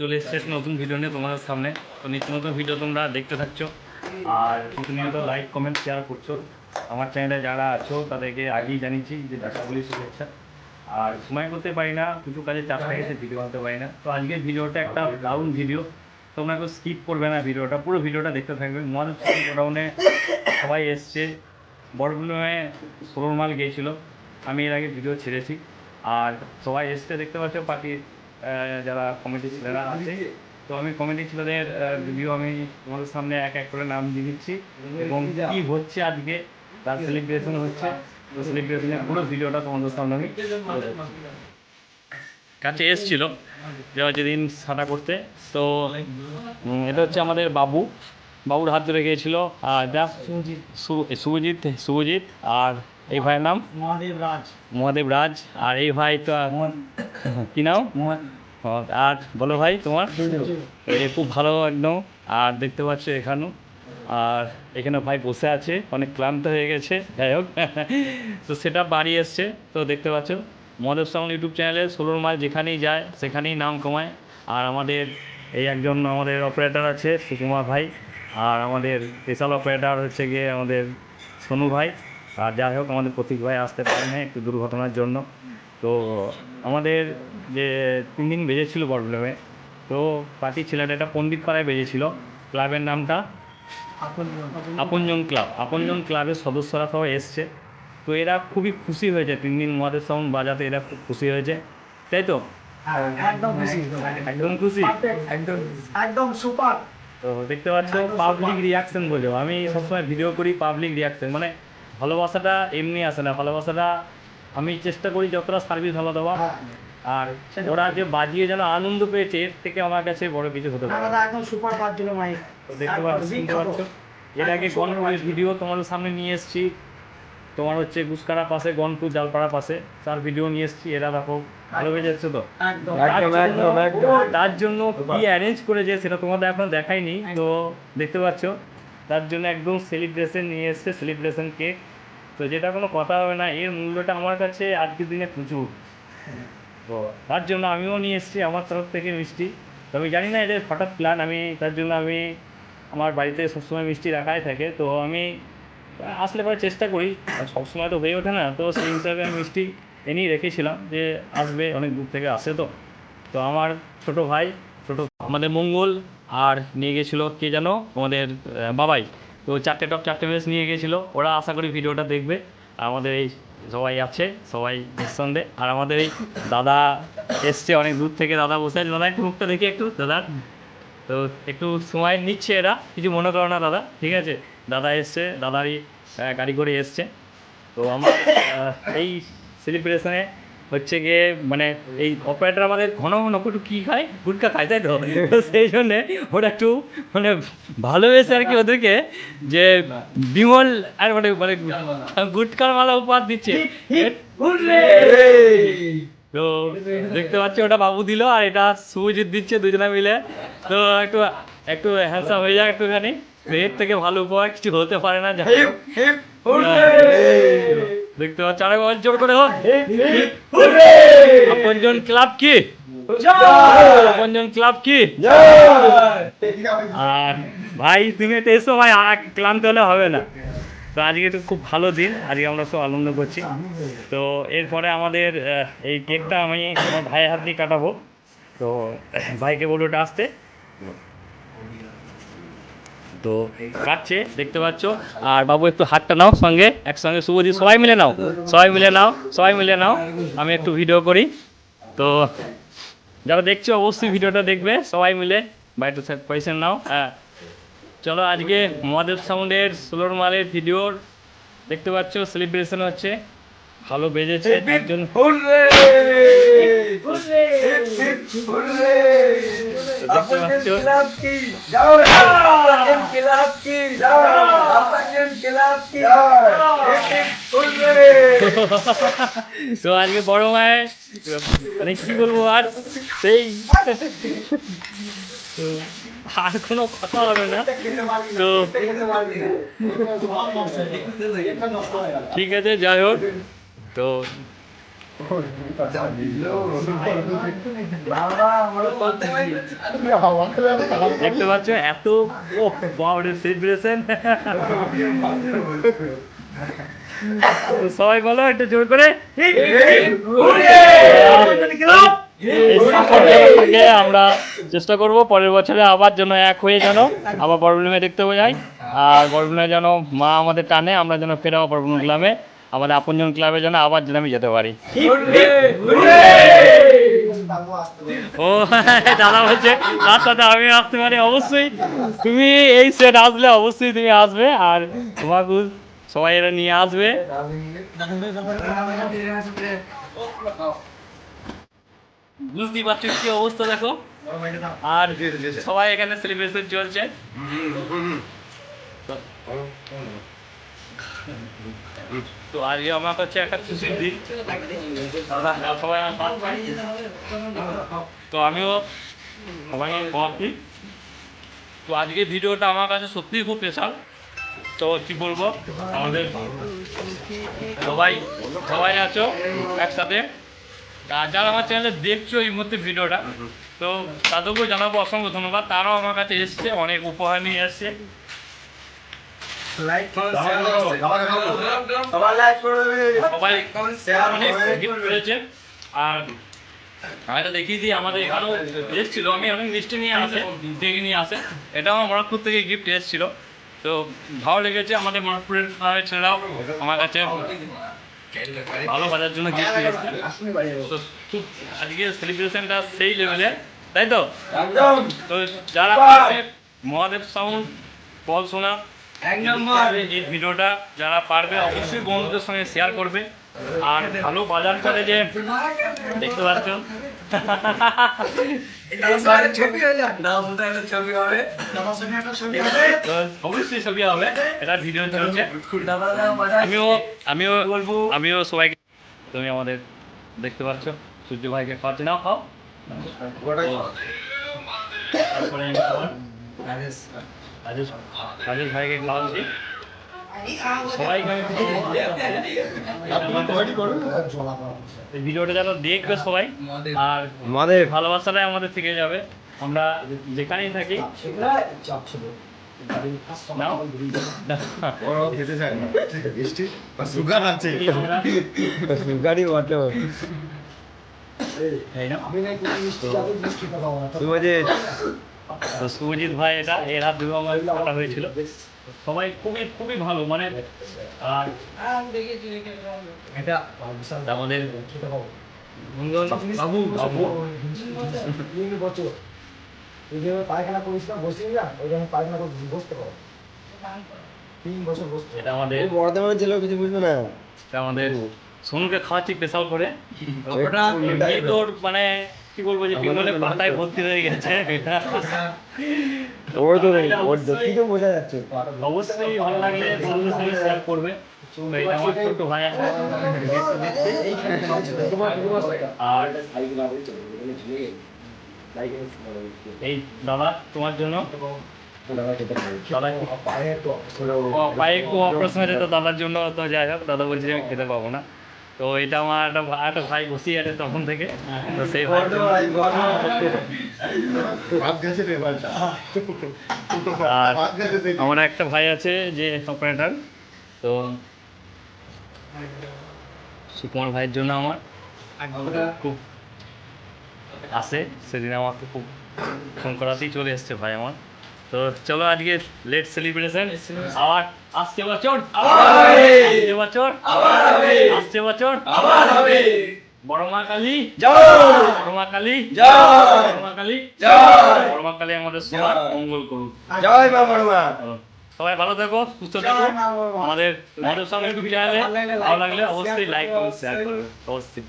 চলে এসছে নতুন ভিডিও নিয়ে তোমাদের সামনে। তো নিত্য নতুন ভিডিও তোমরা দেখতে থাকছো। আর প্রতিনিয়ত লাইক কমেন্ট শেয়ার করছ। আমার চ্যানেলে যারা আছো, তাদেরকে আগেই জানিয়েছি যে দশাগুলি শুভেচ্ছা। আর সময় করতে পারি না, কিছু কাজে চাপ থাকে ভিডিও বানাতে পারি না। তো আজকের ভিডিওটা একটা দারুণ ভিডিও তোমরা কেউ স্কিপ করবে না ভিডিওটা পুরো ভিডিওটা দেখতে থাকবে। মহাদেব গোডাউনে সবাই এসছে। বড়গুলোয় ষোলোর মাল গিয়েছিল। আমি এর আগে ভিডিও ছেড়েছি। আর সবাই এসছে, দেখতে পাচ্ছ পার্টির যারা কমিটি ছেলেরা আছে। তো আমি কমিটি ছেলেদের ভিডিও আমি তোমাদের সামনে এক এক করে নাম দিয়ে দিচ্ছি। এবং কী হচ্ছে আজকে তার সেলিব্রেশন হচ্ছে। তো সেলিব্রেশনের পুরো ভিডিওটা তোমাদের সামনে আমি কাছে এসছিল যে যেদিন সাটা করতে। তো এটা হচ্ছে আমাদের বাবু। বাবুর হাত ধরে গিয়েছিল। আর এটা শুভজিৎ শুভজিৎ আর এই ভাইয়ের নাম? মহাদেব রাজ। মহাদেব রাজ। আর এই ভাই তো কি নাম? আর বলো ভাই তোমার? এ খুব ভালো একদম। আর দেখতে পাচ্ছ এখানেও। আর এখানে ভাই বসে আছে অনেক ক্লান্ত হয়ে গেছে। যাই হোক। তো সেটা বাড়ি এসছে। তো দেখতে পাচ্ছ মহাদেব সাউন্ড ইউটিউব চ্যানেলে ষোলোর মাস যেখানেই যায় সেখানেই নাম কমায়। আর আমাদের এই একজন আমাদের অপারেটর আছে সুকুমার ভাই। আর আমাদের স্পেশাল অপারেটর হচ্ছে গিয়ে আমাদের সোনু ভাই। আর যাই হোক আমাদের প্রতীক ভাই আসতে পারেন না একটু দুর্ঘটনার জন্য। তো আমাদের যে তিন দিন বেজেছিল বড়গ্রামে তো পার্টির ছেলেটা এটা পণ্ডিত পাড়ায় বেজেছিল। ক্লাবের নামটা আপনজন ক্লাব। আপনজন ক্লাবের সদস্যরা সবাই এসছে। তো এরা খুবই খুশি হয়েছে। তিন দিন মহাদেব সাউন্ড বাজাতে এরা খুব খুশি হয়েছে। তাই তো? একদম খুশি। একদম খুশি? একদম একদম সুপার। তো দেখতে পাচ্ছ পাবলিক রিয়াকশন বলে। আমি সবসময় ভিডিও করি পাবলিক রিয়াকশন মানে ভালোবাসাটা এমনি আসে না ভালোবাসাটা আমি চেষ্টা করি যতটা সার্ভিস ভালো দেওয়া আর ওরা যে বাজিয়ে যেন আনন্দ পেয়েছে এর থেকে আমার কাছে বড় কিছু হতে পারে একদম সুপার বাজছিল মাইক দেখতে পাচ্ছ শুনতে পাচ্ছ? এর আগে গণপুরের ভিডিও তোমাদের সামনে নিয়ে এসেছি। তোমার হচ্ছে গুসকারা পাশে গনপুর জালপাড়া পাশে। তার ভিডিও নিয়ে এসেছি এরা দেখো ভালো হয়ে যাচ্ছে তো তার জন্য- তার জন্য কি অ্যারেঞ্জ করেছে সেটা তোমাদের এখন দেখাইনি। তো দেখতে পাচ্ছ তার জন্য একদম সেলিব্রেশন নিয়ে এসছে সেলিব্রেশন কেক তো যেটা কোনো কথা হবে না, এর মূল্যটা আমার কাছে আজকের দিনে প্রচুর। তো তার জন্য আমিও নিয়ে এসেছি আমার তরফ থেকে মিষ্টি। তো আমি জানি না এদের হঠাৎ প্ল্যান আমি তার জন্য আমি আমার বাড়িতে সবসময় মিষ্টি রাখাই থাকে। তো আমি আসলে পরে চেষ্টা করি সবসময় তো হয়ে ওঠে না। তো সেই হিসাবে আমি মিষ্টি এনেই রেখেছিলাম যে আসবে, অনেক দূর থেকে আসে তো। তো আমার ছোট ভাই, ছোট আমাদের মঙ্গল আর নিয়ে গেছিল কে জানো আমাদের বাবাই। তো চারটে টপ চারটে বেশ নিয়ে গেছিল। ওরা আশা করি ভিডিওটা দেখবে। আমাদের এই সবাই আছে, সবাই নিঃসন্দেহে। আর আমাদের এই দাদা এসছে, অনেক দূর থেকে দাদা বসে আছে। দাদা, একটু মুখটা দেখি একটু, দাদা। তো একটু সময় নিচ্ছে এরা। কিছু মনে করো না, দাদা। ঠিক আছে? দাদা এসছে, দাদারই গাড়ি করে এসছে। তো আমার এই সেলিব্রেশনে হচ্ছে গিয়ে মানে এই অপারেটর আমাদের ঘন ঘন একটু কী খায়? গুটকা খায় তাই তো? সেই জন্যে ওরা একটু মানে ভালোবেসে আর কি ওদেরকে যে বিমল আর মানে মানে গুটকার মালা উপহার দিচ্ছে। তো দেখতে পাচ্ছি ওটা বাবু দিল আর এটা সুজিত দিচ্ছে দুজনে মিলে। তো একটু একটু হ্যান্ডসাম হয়ে যাক একটুখানি। এর থেকে ভালো উপহার কিছু হতে পারে না যাই হোক। দেখতে পাচ্ছি আরেক জোর করে হোক আপনজন ক্লাব কি? আপনজন ক্লাব কি? আর ভাই তুমি একটু এসো ভাই আর ক্লান্ত হলে হবে না। তো আজকে তো খুব ভালো দিন আজকে আমরা সব আনন্দ করছি। তো এরপরে আমাদের এই কেকটা আমি আমার ভাইয়ের হাত দিয়ে কাটাবো। তো ভাইকে বলব ওটা আসতে। তো কাটছে, দেখতে পাচ্ছ। আর বাবু, একটু হাতটা নাও সঙ্গে, একসঙ্গে শুভজিৎ, সবাই মিলে নাও, সবাই মিলে নাও, সবাই মিলে নাও, আমি একটু ভিডিও করি। তো যারা দেখছ, অবশ্যই ভিডিওটা দেখবে, সবাই মিলে। বা পয়সা নাও হ্যাঁ। চলো, আজকে মহাদেব সাউন্ডের ষোলোর মালের ভিডিওর দেখতে পাচ্ছ সেলিব্রেশন হচ্ছে। ভালো বেজেছে পাচ্ছ? তো আজকে বড় মায়ের মানে কি বলব আর সেই আর কোনো কথা হবে না। তো ঠিক আছে যাই হোক। তো দেখতে পাচ্ছ এত সেলিব্রেশন সবাই বলো, একটু জোর করে। আমরা চেষ্টা করব, পরের বছরে আবার যেন এক হয়ে যেন আবার বড়বলিমে দেখতে যাই। আর বড়বলিমে যেন মা আমাদের টানে, আমরা যেন ফেরাও বড়বলিম ক্লাবে আমাদের আপনজন ক্লাবে যেন আবার যেন আমি যেতে পারি। ও দাদা বলছে তার সাথে আমি আসতে পারি। অবশ্যই তুমি এই সেট আসলে অবশ্যই তুমি আসবে আর তোমাকে সবাই এরা নিয়ে আসবে। বুঝতেই পারছ কি অবস্থা দেখো? আর সবাই এখানে সেলিব্রেশন চলছে। তো আজকে আমার কাছে একটা খুশির দিন সবাই তো আমিও সবাইকে ভাবছি তো আজকে ভিডিওটা আমার কাছে সত্যিই খুব স্পেশাল তো কি বলব, আমাদের সবাই সবাই আছো একসাথে। আর যারা আমার চ্যানেলে দেখছ এই মুহূর্তে ভিডিওটা, তো তাদেরকেও জানাব অসংখ্য ধন্যবাদ। তারাও আমার কাছে এসছে, অনেক উপহার নিয়ে এসছে। সবাই আর আরেকটা দেখিয়ে দিই আমাদের এখানেও এসেছিল আমি অনেক মিষ্টি নিয়ে আসে নিয়ে আসে এটা আমার থেকে গিফট এসেছিল। তো ভালো লেগেছে আমাদের মরক্কোর ছেলেরাও আমার কাছে ভালো বাজার জন্য গিফট নিয়ে এসেছে তো খুব আজকে সেলিব্রেশনটা সেই লেভেলে তাই তো? তো যারা মহাদেব সাউন্ড বল শোনা এই ভিডিওটা যারা পারবে অবশ্যই বন্ধুদের সঙ্গে শেয়ার করবে। আর ভালো বাজার করে যে দেখতে পাচ্ছ। অবশ্যই ছবি হবে। এটা ভিডিও চলছে। আমিও আমিও আমিও সবাইকে তুমি আমাদের দেখতে পাচ্ছ। সূর্য ভাইকে খাওয়াচ্ছি নাও খাও। তারপরে। রাজেশ রাজেশ ভাইকে খাওয়াচ্ছি ভিডিওটা যেন দেখবে সবাই আর আমাদের ভালোবাসাটাই আমাদের থেকে যাবে। আমরা যেখানেই থাকি। তুমি বলছে তো সুজিত ভাই এটা এর হাত করা হয়েছিল। সবাই খুবই খুবই ভালো মানে আর এটা আমাদের বাবু বাবু। পায়খানা করিস না বসিস না ওই জন্য পায়খানা করে বসতে পারো তিন বছর বসতে এটা আমাদের বর্ধমানের কিছু বুঝবে না আমাদের সোনুকে খাওয়াচ্ছি স্পেশাল করে তোর মানে কি বলব যে পিঙ্গলে পাতায় ভর্তি হয়ে গেছে। এটা ওর তো নেই ওর দেখি বোঝা যাচ্ছে। অবশ্যই ভালো লাগলে বন্ধুদের শেয়ার করবে। তো এটা আমার ছোট্ট ভাই। আর এই দাদা তোমার জন্য? পায়ে একটু অপারেশন হয়েছে তো দাদার জন্য তো যাই হোক দাদা বলছি যে আমি খেতে পাবো না। তো এটা আমার একটা একটা ভাই বসিয়ে আছে তখন থেকে। তো সেই ভাই আর আমার একটা ভাই আছে যে অপারেটার। তো সুকুমার ভাইয়ের জন্য আমার খুব আসে সেদিন আমাকে খুব ফোন করাতেই চলে এসছে ভাই আমার। তো চলো আজকে লেট সেলিব্রেশন আবার আসছে বছর। আসছে বছর। আসছে বছর। বড় মা কালী। বড় মা কালী। বড় মা কালী। বড় মা কালী আমাদের সবার মঙ্গল করুন জয় মা বড়মা সবাই ভালো থেকো সুস্থ থাকো। আমাদের আমাদের সঙ্গে চ্যানেলে ভালো লাগলে অবশ্যই লাইক করুন শেয়ার করুন অবশ্যই।